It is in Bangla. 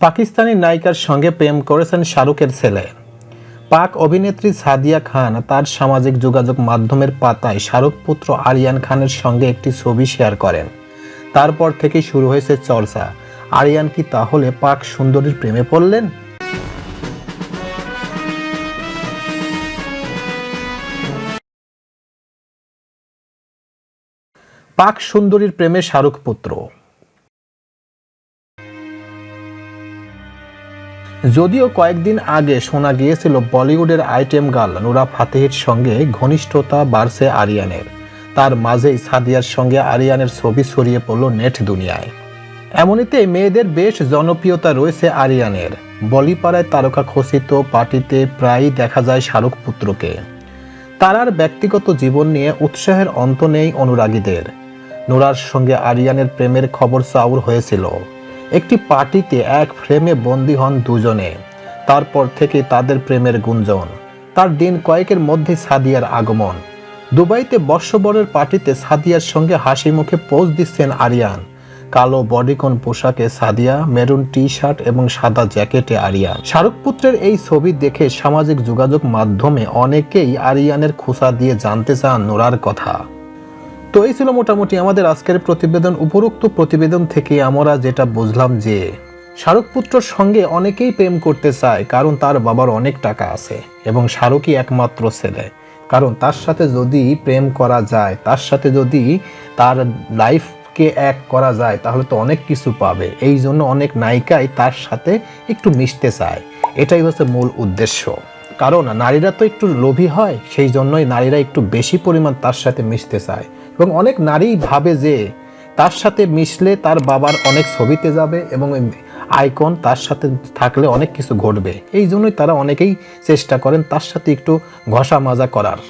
পাকিস্তানি নায়িকার সঙ্গে প্রেম করেছেন শাহরুখের ছেলে। পাক অভিনেত্রী সাদিয়া খান তার সামাজিক যোগাযোগ মাধ্যমের পাতায় শাহরুখ পুত্র আরিয়ান খানের সঙ্গে একটি ছবি শেয়ার করেন। তারপর থেকেই শুরু হয়েছে চর্চা। আরিয়ান কি তাহলে পাক সুন্দরীর প্রেমে পড়লেন? পাক সুন্দরীর প্রেমে শাহরুখ পুত্র। যদিও কয়েকদিন আগে শোনা গিয়েছিল বলিউডের আইটেম গার্ল নুরা ফাতেহির সঙ্গে ঘনিষ্ঠতা বাড়ছে আরিয়ানের। তার মাঝেই সাদিয়ার সঙ্গে আরিয়ানের ছবি ছড়িয়ে পড়ল নেট দুনিয়ায়। এমনিতে মেয়েদের বেশ জনপ্রিয়তা রয়েছে আরিয়ানের। বলিপাড়ায় তারকা খচিত পার্টিতে প্রায়ই দেখা যায় শাহরুখ পুত্রকে। তারার ব্যক্তিগত জীবন নিয়ে উৎসাহের অন্ত নেই অনুরাগীদের। নোরার সঙ্গে আরিয়ানের প্রেমের খবর চাউর হয়েছিল। একটি পার্টিতে এক ফ্রেমে বন্দী হন দুজনে, তারপর থেকে তাদের প্রেমের গুঞ্জন। তার দিন কয়েকের মধ্যে সাদিয়ার আগমন। দুবাইতে বর্ষবরের পার্টিতে সাদিয়ার সঙ্গে হাসি মুখে পোজ দিচ্ছেন আরিয়ান। কালো বডিকন পোশাকে সাদিয়া, মেরুন টি শার্ট এবং সাদা জ্যাকেটে আরিয়ান। শাহরুখ পুত্রের এই ছবি দেখে সামাজিক যোগাযোগ মাধ্যমে অনেকেই আরিয়ানের খোসা দিয়ে জানতে চান নোরার কথা। তো এই ছিল মোটামুটি আমাদের আজকের প্রতিবেদন, উপরোক্ত প্রতিবেদন থেকে আমরা যেটা বুঝলাম যে শাহরুখ পুত্রর সঙ্গে অনেকেই প্রেম করতে চায়, কারণ তার বাবার অনেক টাকা আছে এবং শাহরুখই একমাত্র ছেলে। কারণ তার সাথে যদি প্রেম করা যায়, তার সাথে যদি তার লাইফকে এক করা যায়, তাহলে তো অনেক কিছু পাবে। এই জন্য অনেক নায়িকাই তার সাথে একটু মিশতে চায়। এটাই হচ্ছে মূল উদ্দেশ্য। কারণ নারীরা তো একটু লোভী হয়, সেই জন্যই নারীরা একটু বেশি পরিমাণ তার সাথে মিশতে চায়। এবং অনেক নারী ভাবে যে তার সাথে মিশলে তার বাবার অনেক ছবিতে যাবে এবং আইকন তার সাথে থাকলে অনেক কিছু ঘটবে। এই জন্যই তারা অনেকেই চেষ্টা করেন তার সাথে একটু ঘষা মাজা করার।